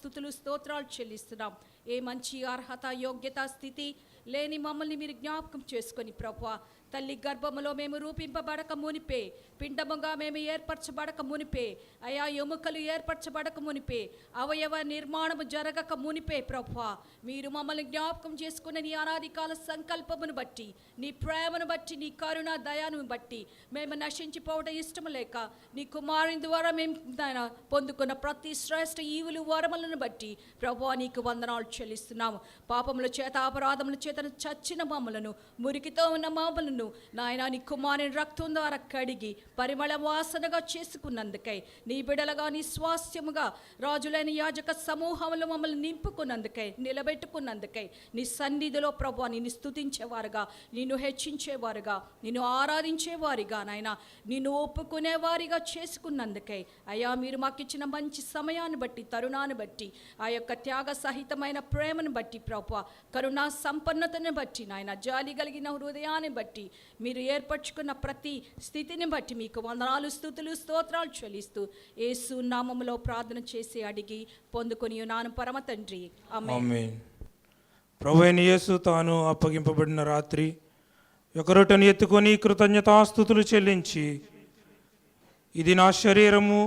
స్థుతులు స్తోత్రాలు చెల్లిస్తున్నాం. ఏ మంచి అర్హత యోగ్యత స్థితి లేని మమ్మల్ని మీరు జ్ఞాపకం చేసుకొని ప్రభా తల్లి గర్భములో మేము రూపింపబడక మునిపే పిండముగా మేము ఏర్పరచబడక మునిపే అయా ఎముకలు ఏర్పరచబడక మునిపే అవయవ నిర్మాణము జరగక మునిపే ప్రభా మీరు మమ్మల్ని జ్ఞాపకం చేసుకున్న నీ అనాదికాల సంకల్పమును బట్టి నీ ప్రేమను బట్టి నీ కరుణ దయాను బట్టి మేము నశించిపోవడం ఇష్టం లేక నీ కుమారుని ద్వారా మేము పొందుకున్న ప్రతి శ్రేష్ఠ ఈవులు వరములను బట్టి ప్రభా నీకు వందనాలు చెల్లిస్తున్నాము. పాపముల చేత అపరాధముల చేత చచ్చిన మమ్మలను మురికితో ఉన్న మమ్మలను నాయన నీ కుమారుని రక్తం ద్వారా కడిగి పరిమళ వాసనగా చేసుకున్నందుకై నీ బిడలగా నీ స్వాస్థ్యముగా రాజులైన యాజక సమూహంలో మమ్మల్ని నింపుకున్నందుకై నిలబెట్టుకున్నందుకై నీ సన్నిధిలో ప్రభు నిన్ను స్తుతించేవారుగా నిన్ను హెచ్చించేవారుగా నిన్ను ఆరాధించేవారిగా నాయన నిన్ను ఒప్పుకునేవారిగా చేసుకున్నందుకై. అయ్యా మీరు మాకు ఇచ్చిన మంచి సమయాన్ని బట్టి తరుణాన్ని బట్టి ఆ యొక్క త్యాగ సహితమైన ప్రేమను బట్టి ప్రభు కరుణా సంపన్నతను బట్టి నాయన జాలి కలిగిన హృదయాన్ని బట్టి మీరు ఏర్పరచుకున్న ప్రతి స్థితిని బట్టి మీకు వందనాలు స్థుతులు స్తోత్రాలు చెల్లిస్తూ యేసు నామములో ప్రార్థన చేసి అడిగి పొందుకొని నాను పరమ తండ్రి. ఆమె ప్రభు అయిన యేసు తాను అప్పగింపబడిన రాత్రి ఒక రొట్టెను ఎత్తుకొని కృతజ్ఞతాస్థుతులు చెల్లించి ఇది నా శరీరము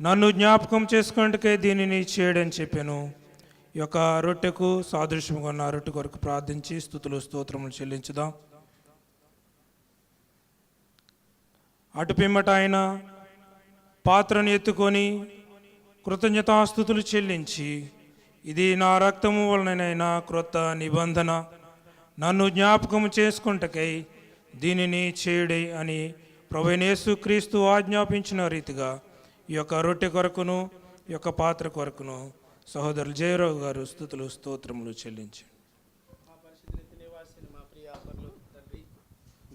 నన్ను జ్ఞాపకం చేసుకుంటే దీనిని చేయడని చెప్పాను. ఈ యొక్క రొట్టెకు సాదృశ్యంగా ఉన్న రొట్టె కొరకు ప్రార్థించి స్థుతులు స్తోత్రములు చెల్లించుదాం. అటు పిమ్మట ఆయన పాత్రను ఎత్తుకొని కృతజ్ఞతాస్థుతులు చెల్లించి ఇది నా రక్తము వలనైనా క్రొత్త నిబంధన. నన్ను జ్ఞాపకం చేసుకుంటకై దీనిని చేయడి అని ప్రభునేసు క్రీస్తు ఆజ్ఞాపించిన రీతిగా ఈ యొక్క రొట్టె కొరకును ఈ యొక్క పాత్ర కొరకును సహోదరులు జయరావు గారు స్థుతులు స్తోత్రములు చెల్లించి.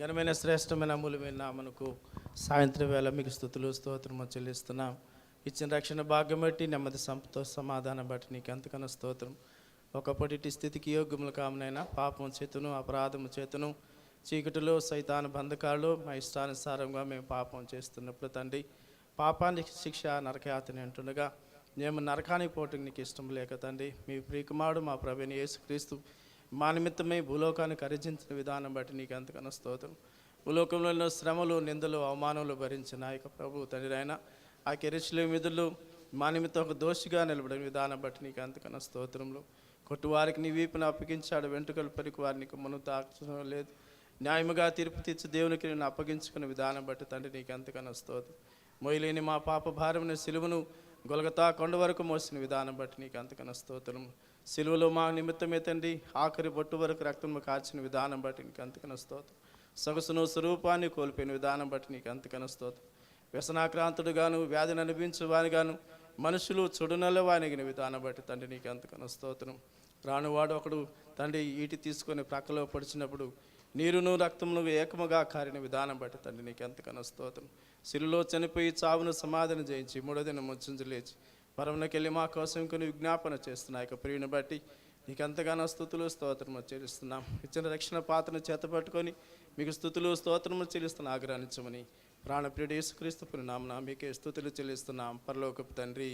ఘనమైన శ్రేష్టమైన అమూల్యమైన నామనుకు సాయంత్రం వేళ మీకు స్థుతులు స్తోత్రము చెల్లిస్తున్నాం. ఇచ్చిన రక్షణ భాగ్యం బట్టి నెమ్మది సంపతో సమాధానం బట్టి నీకు ఎంతకన్నా స్తోత్రం. ఒకప్పటి స్థితికి యోగ్యములు కామనైనా పాపం చేతును అపరాధము చేతును చీకటిలో సైతాన బంధకాలు మా ఇష్టానుసారంగా మేము పాపం చేస్తున్నప్పుడు తండ్రి పాపానికి శిక్ష నరకయాతని అంటుండగా మేము నరకానికి పోవటం నీకు ఇష్టం లేక తండ్రి మీ ప్రియకుమారుడు మా ప్రభుని యేసుక్రీస్తు మా నిమిత్తమై భూలోకాన్ని అరిజించిన విధానం బట్టి నీకు ఎంతకన్నా స్తోత్రం. భూలోకంలో ఎన్నో శ్రమలు నిందలు అవమానాలు భరించిన ఆ యొక్క ప్రభు తండ్రి ఆయన ఆ కెరిచుల మిధులు మా నిమిత్తం ఒక దోషిగా నిలబడిన విధానం బట్టి నీకు అంతకన్నా స్తోత్రములు. కొట్టువారికి నీ వీపును అప్పగించాడు వెంట్రుకలు పరికి వారిని మును తాకడం లేదు. న్యాయముగా తీర్పు తీర్చి దేవునికి నేను అప్పగించుకున్న విధానం బట్టి తండ్రి నీకు ఎంతకన్నా స్తోత్రం. మొయ్యలేని మా పాప భారమైన సిలువను గొలగతా కొండ వరకు మోసిన విధానం బట్టి నీకు అంతకన్నా స్తోత్రం సిలువలో మా నిమిత్తమే తండ్రి ఆఖరి బొట్టు వరకు రక్తం కాచిన విధానం బట్టి నీకు అంతకన్నా స్తోత్రం. సొగసును స్వరూపాన్ని కోల్పోయిన విధానం బట్టి నీకు అంతకన్నా స్తోత్రం. వ్యసనాక్రాంతుడుగాను వ్యాధిని అనిపించు వానిగాను మనుషులు చుడునల్ల వానిగిన విధానం బట్టి తండ్రి నీకు అంతకన స్తోత్రం. రానువాడు ఒకడు తండ్రి ఈటి తీసుకొని ప్రక్కలో పొడిచినప్పుడు నీరును రక్తమును ఏకముగా కారిన విధానం బట్టి తండ్రి నీకు ఎంతకన్నా స్తోత్రం. సిరిలో చనిపోయి చావును సమాధానం చేయించి మూడో దినం ముచ్చుంజు లేచి పరమునకెళ్ళి మా కోసం కొన్ని విజ్ఞాపన చేస్తున్నా యొక్క ప్రియుని బట్టి నీకు ఎంతగానో స్థుతులు స్తోత్రము చెల్లిస్తున్నాం. ఇచ్చిన రక్షణ పాత్రను చేత పట్టుకొని మీకు స్థుతులు స్తోత్రము చెల్లిస్తున్న ఆగ్రహించమని ప్రాణప్రియుడు యేసుక్రీస్తు పురినామన మీకే స్థుతులు చెల్లిస్తున్నాం. పరలోకపు తండ్రి.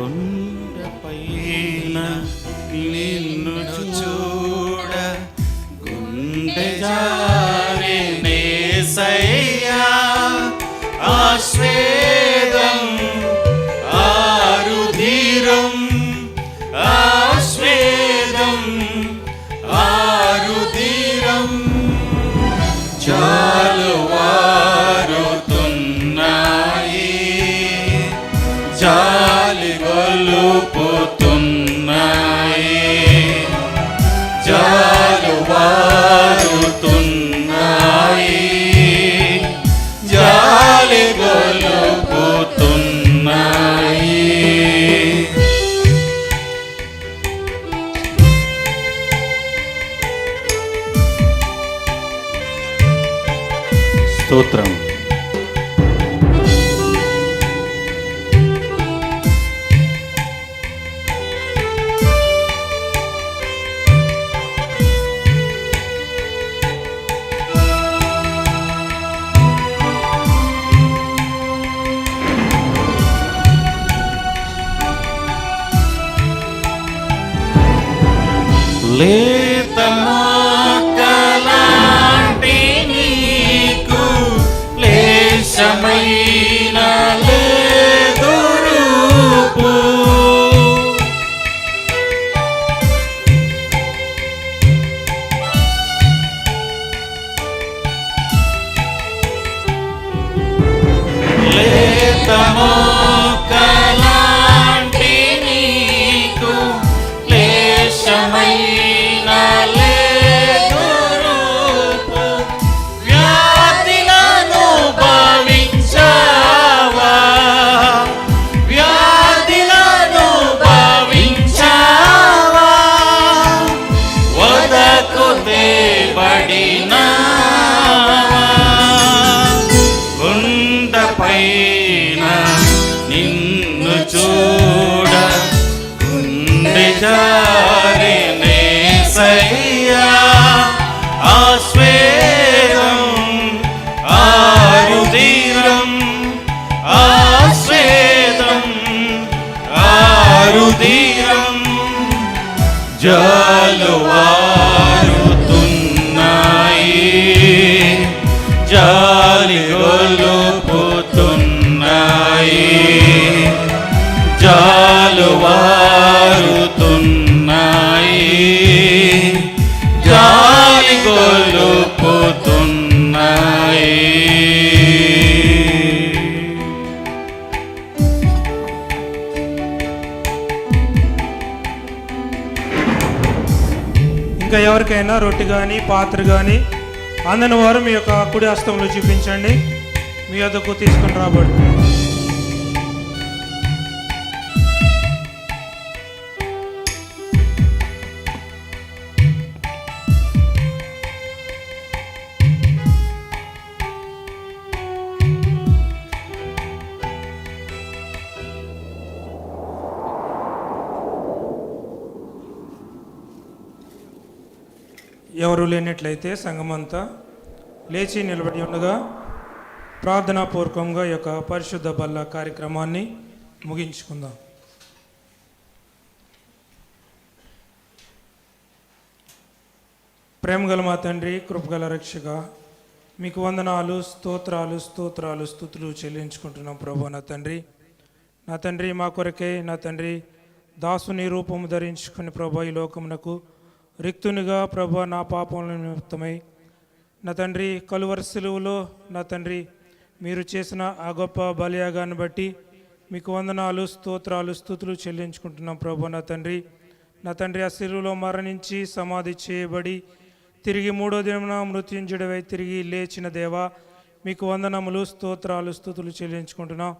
కొండపైన నిన్ను చూడ గుండె జారినేసయ్యా ఆశ్వేదం స్తోత్రం లేత పైన నిన్ను చూడ గుండె జారినేసయ్యా ఆశ్వేదం ఆరుధీరం ఆశ్వేదం ఆరుధీరం. జాలువారుతున్నాయి ఎవరికైనా రొట్టె కానీ పాత్ర కానీ అందని వారు మీ యొక్క కుడి హస్తంలో చూపించండి. మీ వద్దకు తీసుకొని రాబడుతుంది. ఎవరు లేనట్లయితే సంఘమంతా లేచి నిలబడి ఉండగా ప్రార్థనాపూర్వకంగా యొక్క పరిశుద్ధ బల్ల కార్యక్రమాన్ని ముగించుకుందాం. ప్రేమగల మా తండ్రి కృపగల రక్షక మీకు వందనాలు స్తోత్రాలు స్తోత్రాలు స్థుతులు చెల్లించుకుంటున్నాం ప్రభు నా తండ్రి. నా తండ్రి మా కొరకే నా తండ్రి దాసుని రూపము ధరించుకుని ప్రభు ఈ లోకమునకు రిక్తునిగా ప్రభు నా పాపముల నిమిత్తమై. నా తండ్రి కలువర సెలువులో నా తండ్రి మీరు చేసిన ఆ గొప్ప బలియాగాన్ని బట్టి మీకు వందనాలు స్తోత్రాలు స్థుతులు చెల్లించుకుంటున్నాం ప్రభు నా తండ్రి. నా తండ్రి ఆ సెలువులో మరణించి సమాధి చేయబడి తిరిగి మూడో దినమున మృత్యుంజుడవై తిరిగి లేచిన దేవా మీకు వందనములు స్తోత్రాలు స్థుతులు చెల్లించుకుంటున్నాం.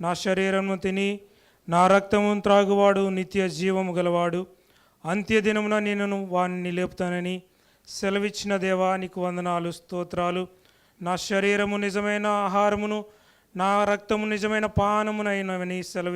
నా శరీరమును తిని నా రక్తము త్రాగువాడు నిత్య జీవము గలవాడు. అంత్యదినమున నేను వాణ్ణి లేపుతానని సెలవిచ్చిన దేవా నీకు వందనాలు స్తోత్రాలు. నా శరీరము నిజమైన ఆహారమును నా రక్తము నిజమైన పానమునైనవని సెలవి